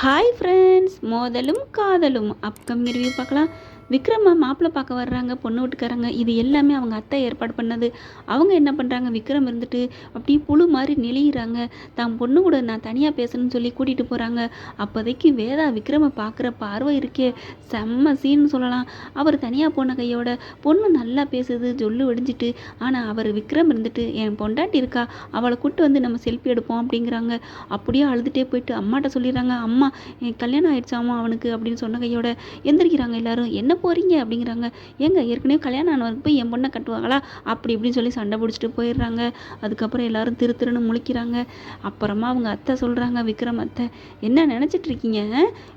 Hi friends மோதலும் காதலும். Upcoming review பார்க்கலாம். விக்ரமா மாப்பிள்ளை பார்க்க வர்றாங்க பொண்ணு வீட்டுக்காரங்க. இது எல்லாமே அவங்க அத்தை ஏற்பாடு பண்ணது. அவங்க என்ன பண்ணுறாங்க விக்ரம் இருந்துட்டு அப்படியே புழு மாதிரி நெளிகிறாங்க தான் பொண்ணு கூட நான் தனியாக பேசணும்னு சொல்லி கூட்டிகிட்டு போகிறாங்க அப்போதைக்கு வேதா விக்ரமை பார்க்குற பார்வை இருக்கே. செம்ம சீன்னு சொல்லலாம். அவர் தனியாக போன கையோட பொண்ணு நல்லா பேசுது ஜொல்லு வெடிஞ்சிட்டு. ஆனால் அவர் விக்ரம் இருந்துட்டு என் பொண்டாட்டி இருக்கா? அவளை கூட்டு வந்து நம்ம செல்ஃபி எடுப்போம் அப்படிங்கிறாங்க. அப்படியே அழுதுகிட்டே போயிட்டு அம்மாட்ட சொல்லிடுறாங்க. அம்மா என் கல்யாணம் ஆயிடுச்சாமா அவனுக்கு அப்படின்னு சொன்ன கையோட எந்திரிக்கிறாங்க எல்லாரும். என்ன போகிறீங்க அப்படிங்கிறாங்க. ஏங்க ஏற்கனவே கல்யாணம் ஆனவருக்கு போய் என் பொண்ணை கட்டுவாங்களா? அப்படி இப்படின்னு சொல்லி சண்டை பிடிச்சிட்டு போயிடுறாங்க. அதுக்கப்புறம் எல்லாரும் திரு திருன்னு முழிக்கிறாங்க. அப்புறமா அவங்க அத்தை சொல்கிறாங்க விக்ரம் அத்தை என்ன நினச்சிட்டு இருக்கீங்க?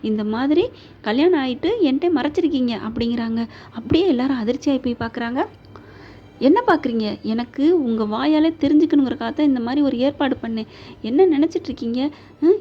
இந்த மாதிரி கல்யாணம் ஆகிட்டு என்கிட்ட மறைச்சிருக்கீங்க அப்படிங்கிறாங்க. அப்படியே எல்லாரும் அதிர்ச்சியாகி போய் பார்க்குறாங்க. என்ன பார்க்குறீங்க எனக்கு உங்கள் வாயாலே தெரிஞ்சுக்கணுங்கிறக்காக தான் இந்த மாதிரி ஒரு ஏற்பாடு பண்ணேன். என்ன நினச்சிட்டு இருக்கீங்க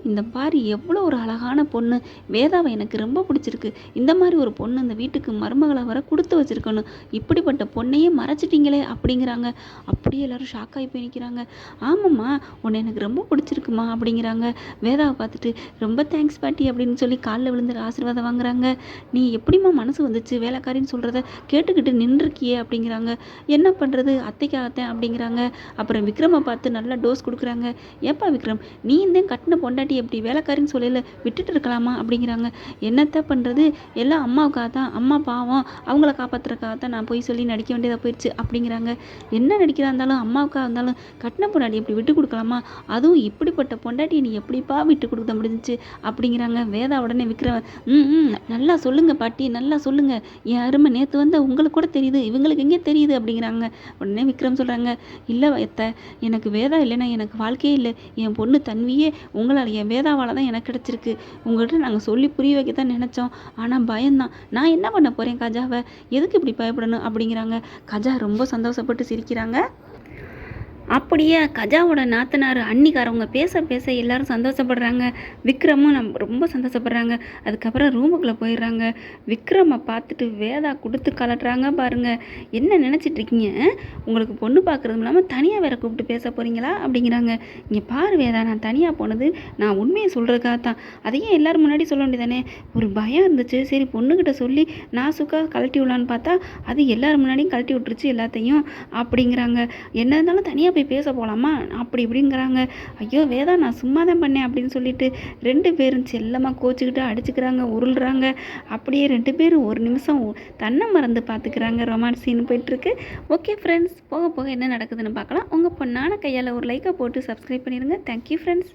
இந்த பாரி எவ்வளோ ஒரு அழகான பொண்ணு. வேதாவை எனக்கு ரொம்ப பிடிச்சிருக்கு. இந்த மாதிரி ஒரு பொண்ணு இந்த வீட்டுக்கு மருமகளை வர கொடுத்து வச்சிருக்கணும். இப்படிப்பட்ட பொண்ணையே மறைச்சிட்டிங்களே அப்படிங்கிறாங்க. அப்படியே எல்லாரும் ஷாக் ஆகி போய் நிற்கிறாங்க ஆமாம்மா உன்னை எனக்கு ரொம்ப பிடிச்சிருக்குமா அப்படிங்கிறாங்க. வேதாவை பார்த்துட்டு ரொம்ப தேங்க்ஸ் பாட்டி அப்படின்னு சொல்லி காலில் விழுந்து ஆசீர்வாதம் வாங்குறாங்க. நீ எப்படிம்மா மனசு வந்துச்சு? வேலைக்காரின்னு சொல்கிறத கேட்டுக்கிட்டு நின்றுருக்கியே அப்படிங்கிறாங்க. என்ன பண்ணுறது அத்தைக்காகத்தேன் அப்படிங்கிறாங்க. அப்புறம் விக்ரமை பார்த்து நல்லா டோஸ் கொடுக்குறாங்க. ஏப்பா விக்ரம் நீ இந்த கட்டின பொண்டாட்டி எப்படி வேலைக்காரின்னு சொல்லல? விட்டுட்டு இருக்கலாமா? அப்படிங்கிறாங்க. என்னத்த பண்ணுறது எல்லாம் அம்மாவுக்காக தான். அம்மா பாவம். அவங்கள காப்பாற்றுறதுக்காக தான் நான் போய் சொல்லி நடிக்க வேண்டியதாக போயிடுச்சு அப்படிங்கிறாங்க. என்ன நடிக்கிறா இருந்தாலும் அம்மாவுக்காக இருந்தாலும் கட்டின பொண்டாட்டி எப்படி விட்டு கொடுக்கலாமா? அதுவும் இப்படிப்பட்ட பொண்டாட்டியை நீ எப்படிப்பா விட்டு கொடுக்க முடிஞ்சுச்சு? அப்படிங்கிறாங்க. வேதா உடனே விக்ரம் ம் ம் நல்லா சொல்லுங்கள் பாட்டி நல்லா சொல்லுங்கள் என் அருமை நேற்று வந்த உங்களுக்கு கூட தெரியுது. இவங்களுக்கு எங்கே தெரியுது? அப்படிங்கிறாங்க. உடனே விக்ரம் சொல்கிறாங்க இல்லை எத்த எனக்கு வேதா இல்லைன்னா எனக்கு வாழ்க்கையே இல்லை. என் பொண்ணு தன்வியே உங்களால் என் வேதாவால் தான் எனக்கு கிடச்சிருக்கு. உங்கள்கிட்ட நாங்கள் சொல்லி புரிய வைக்க தான் நினச்சோம். ஆனால் பயம்தான். நான் என்ன பண்ண போகிறேன் கஜாவை? எதுக்கு இப்படி பயப்படணும்? அப்படிங்கிறாங்க. கஜா ரொம்ப சந்தோஷப்பட்டு சிரிக்கிறாங்க. அப்படியே கஜாவோட நாத்தனார் அன்னிக்காரவங்க பேச பேச எல்லாரும் சந்தோஷப்படுறாங்க. விக்ரமும் நம் ரொம்ப சந்தோஷப்படுறாங்க. அதுக்கப்புறம் ரூமுக்குள்ளே போயிடுறாங்க. விக்ரமை பார்த்துட்டு வேதா கொடுத்து கலட்டுறாங்க பாருங்கள் என்ன நினச்சிட்டு இருக்கீங்க? உங்களுக்கு பொண்ணு பார்க்குறதும் இல்லாமல் தனியாக வேற கூப்பிட்டு பேச போகிறீங்களா அப்படிங்கிறாங்க. இங்கே பாரு வேதா நான் தனியாக போனது நான் உண்மையை சொல்கிறதுக்காக தான். அதையும் எல்லோரும் முன்னாடி சொல்ல வேண்டியதானே? ஒரு பயம் இருந்துச்சு. சரி பொண்ணுக்கிட்ட சொல்லி நான் சுக்கா கழட்டி விடலான்னு பார்த்தா அது எல்லோரும் முன்னாடியும் கழட்டி விட்டுருச்சு எல்லாத்தையும் அப்படிங்கிறாங்க. என்ன இருந்தாலும் தனியாக போய் பேச போகலாமா அப்படி இப்படிங்கிறாங்க. ஐயோ வேதா நான் சும்மா தான் பண்ணேன் அப்படின்னு சொல்லிட்டு ரெண்டு பேரும் செல்லமாக கோச்சிக்கிட்டு அடிச்சுக்கிறாங்க உருள்றாங்க. அப்படியே ரெண்டு பேரும் ஒரு நிமிஷம் தன்னை மறந்து பார்த்துக்கிறாங்க. ரொமான்ஸ் சீன் போயிட்டுருக்கு. ஓகே ஃப்ரெண்ட்ஸ் போக போக என்ன நடக்குதுன்னு பார்க்கலாம். உங்கள் பொண்ணான கையால் ஒரு லைக்கை போட்டு சப்ஸ்கிரைப் பண்ணிடுங்க தேங்க்யூ ஃப்ரெண்ட்ஸ்